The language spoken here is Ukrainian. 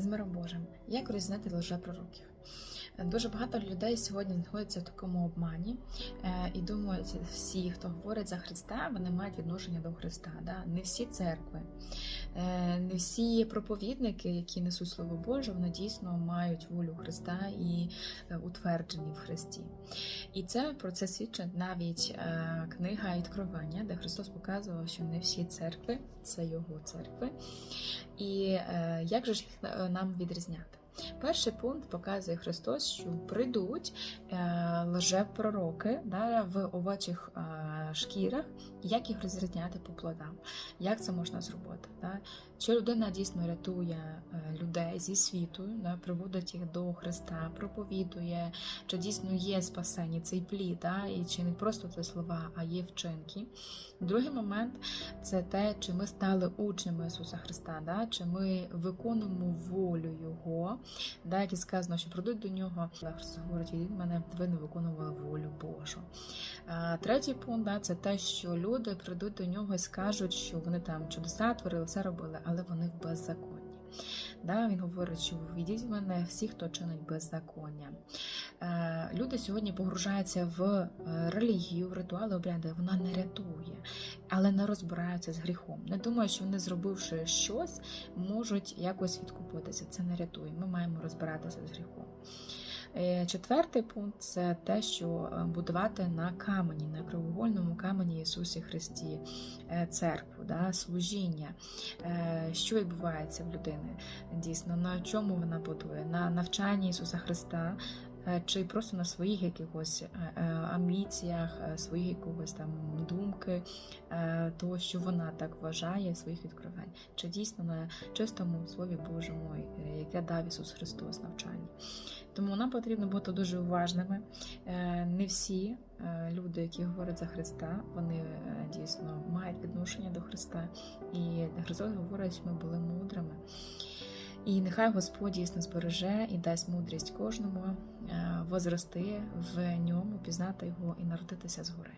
з миром Божим. Як роззнати лжепророків? Дуже багато людей сьогодні знаходяться в такому обмані е, і думають, всі, хто говорить за Христа, вони мають відношення до Христа. Да? Не всі церкви, е, не всі проповідники, які несуть Слово Боже, вони дійсно мають волю Христа і е, утверджені в Христі. І це про це свідчить навіть книга Відкривання, де Христос показував, що не всі церкви це Його церкви. І е, як же ж їх е, нам відрізняти? Перший пункт показує Христос, що прийдуть е, лжепророки да, в овочих е, шкірах, як їх розрізняти по плодам, як це можна зробити. Да? Чи людина дійсно рятує е, людей зі світу, да, приводить їх до Христа, проповідує, чи дійсно є спасення цей плід, да, і чи не просто це слова, а є вчинки. Другий момент це те, чи ми стали учнями Ісуса Христа, да, чи ми виконуємо волю Його, да, як і сказано, що прийдуть до нього. Христос говорить, від мене ви не виконували волю Божу. Третій пункт да, це те, що люди прийдуть до нього і скажуть, що вони там чудеса творили, все робили, але вони в беззаконні. Да, він говорить, що відіть в мене всі, хто чинить беззаконня. Е, люди сьогодні погружаються в е, релігію, в ритуали, обряди. Вона не рятує, але не розбираються з гріхом. Не думаю, що вони, зробивши щось, можуть якось відкупитися. Це не рятує. Ми маємо розбиратися з гріхом. Е, Четвертий пункт це те, що е, будувати на камені, на кривовольному камені Ісусі Христі е, церкву, да, служіння. Що відбувається в людини? Дійсно, на чому вона будує? На навчанні Ісуса Христа. Е, Чи просто на своїх якихось е, е, амбіціях, своїх якогось там думки, того, що вона так вважає, своїх відкривань, чи дійсно на чистому Слові Божому, яке дав Ісус Христос навчання. Тому нам потрібно бути дуже уважними. Не всі люди, які говорять за Христа, вони дійсно мають відношення до Христа. І Христос говорить, що ми були мудрими. І нехай Господь дійсно збереже і дасть мудрість кожному е, возрости в ньому, пізнати його і народитися згори.